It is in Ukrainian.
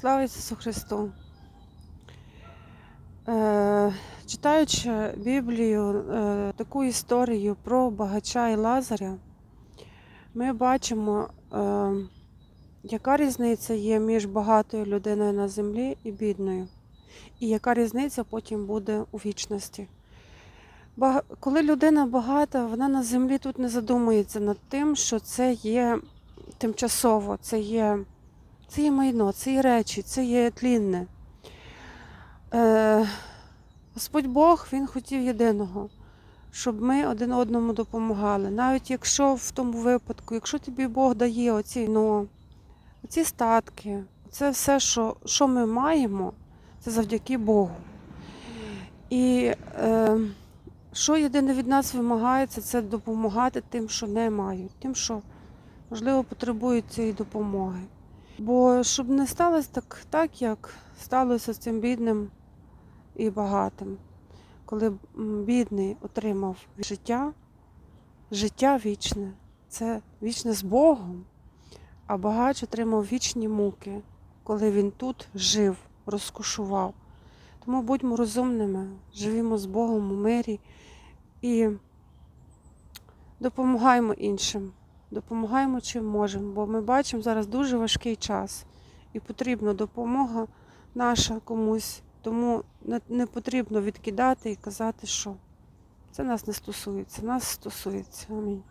Слава Ісусу Христу! Е, читаючи Біблію, е, таку історію про багача і Лазаря, ми бачимо, е, яка різниця є між багатою людиною на землі і бідною, і яка різниця потім буде у вічності. Коли людина багата, вона на землі тут не задумується над тим, що це є тимчасово, це є, це є майно, це є речі, це є тлінне. Е, Господь Бог Він хотів єдиного, щоб ми один одному допомагали. Навіть якщо в тому випадку, якщо тобі Бог дає оці, ну, оці статки, це все, що, що ми маємо, це завдяки Богу. І е, що єдине від нас вимагається, це допомагати тим, що не мають, тим, що, можливо, потребують цієї допомоги. Бо щоб не сталося так, так як сталося з цим бідним і багатим, коли бідний отримав життя, життя вічне, це вічне з Богом, а багач отримав вічні муки, коли він тут жив, розкошував. Тому будьмо розумними, живімо з Богом у мирі і допомагаємо іншим, допомагаємо чим можемо, бо ми бачимо зараз дуже важкий час і потрібна допомога наша комусь. Тому не, потрібно відкидати і казати, що це нас не стосується, нас стосується. Амінь.